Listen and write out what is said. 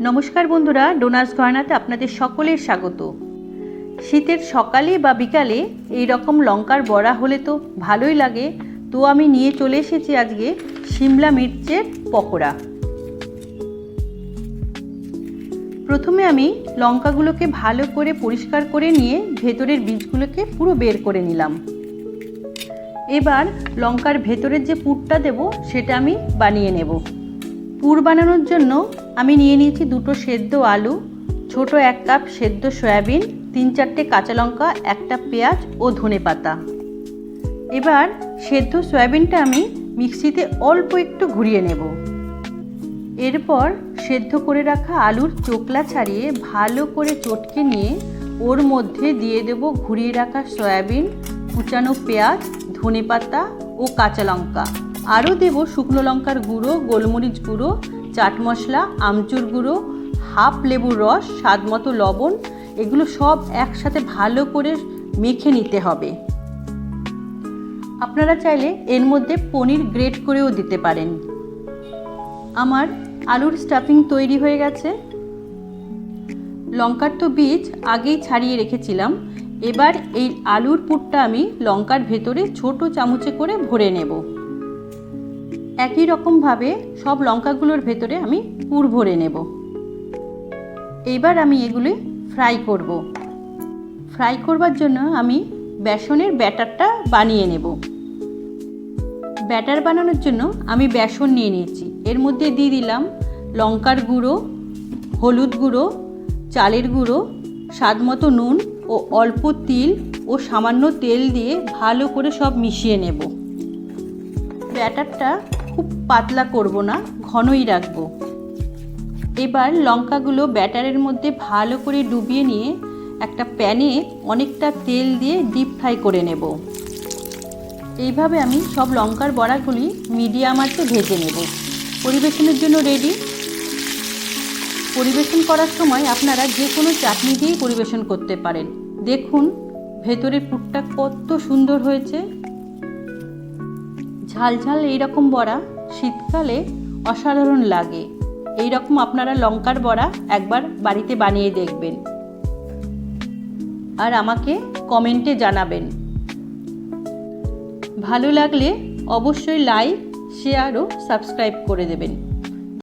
নমস্কার বন্ধুরা ডোনাস গয়নাতে আপনাদের সকলের স্বাগত। শীতের সকালে বা বিকালে এই রকম লঙ্কার বড়া হলে তো ভালোই লাগে। তো আমি নিয়ে চলে এসেছি আজকে সিমলা মির্চের পকোড়া। প্রথমে আমি লঙ্কাগুলোকে ভালো করে পরিষ্কার করে নিয়ে ভেতরের বীজগুলোকে পুরো বের করে নিলাম। এবার লঙ্কার ভেতরের যে পুরটা দেব, সেটা আমি বানিয়ে নেব। পুর বানানোর জন্য আমি নিয়ে নিয়েছি দুটো সেদ্ধ আলু, ছোট এক কাপ সেদ্ধ সয়াবিন, তিন চারটে কাঁচা লঙ্কা, একটা পেঁয়াজ ও ধনে পাতা। এবার সেদ্ধ সয়াবিনটা আমি মিক্সিতে অল্প একটু ঘুরিয়ে নেব। এরপর সেদ্ধ করে রাখা আলুর চোকলা ছাড়িয়ে ভালো করে চটকে নিয়ে ওর মধ্যে দিয়ে দেব ঘুরিয়ে রাখা সয়াবিন, কুচানো পেঁয়াজ, ধনে পাতা ও কাঁচা লঙ্কা। আরও দেব শুকনো লঙ্কার গুঁড়ো, গোলমরিচ গুঁড়ো চাট মশলা, আমচুর গুঁড়ো, হাফ লেবুর রস, স্বাদ মতো লবণ, এগুলো সব একসাথে ভালো করে মেখে নিতে হবে। আপনারা চাইলে এর মধ্যে পনির গ্রেট করেও দিতে পারেন। আমার আলুর স্টাফিং তৈরি হয়ে গেছে। লঙ্কার তো বীজ আগেই ছাড়িয়ে রেখেছিলাম। এবার এই আলুর পুরটা আমি লঙ্কার ভেতরে ছোট চামচে করে ভরে নেব। একই রকমভাবে সব লঙ্কাগুলোর ভেতরে আমি পুর ভরে নেব। এইবার আমি এগুলি ফ্রাই করব। ফ্রাই করবার জন্য আমি বেসনের ব্যাটারটা বানিয়ে নেব। ব্যাটার বানানোর জন্য আমি বেসন নিয়ে নিয়েছি। এর মধ্যে দিয়ে দিলাম লঙ্কার গুঁড়ো, হলুদ গুঁড়ো, চালের গুঁড়ো স্বাদ মতো নুন ও অল্প তিল ও সামান্য তেল দিয়ে ভালো করে সব মিশিয়ে নেব। ব্যাটারটা খুব পাতলা করব না, ঘনই রাখব। এবার লঙ্কাগুলো ব্যাটারের মধ্যে ভালো করে ডুবিয়ে নিয়ে একটা প্যানে অনেকটা তেল দিয়ে ডিপ ফ্রাই করে নেব। এইভাবে আমি সব লঙ্কার বড়াগুলি মিডিয়াম আঁচে ভেজে নেব। পরিবেশনের জন্য রেডি পরিবেশন করার সময় আপনারা যে কোনো চাটনি দিয়েই পরিবেশন করতে পারেন। দেখুন, ভেতরের পুরটা কত সুন্দর হয়েছে। ঝাল ঝাল এইরকম বড়া। শীতকালে অসাধারণ লাগে। এই রকম আপনারা লঙ্কার বড়া একবার বাড়িতে বানিয়ে দেখবেন। আর আমাকে কমেন্টে জানাবেন। ভালো লাগলে অবশ্যই লাইক, শেয়ার ও সাবস্ক্রাইব করে দেবেন।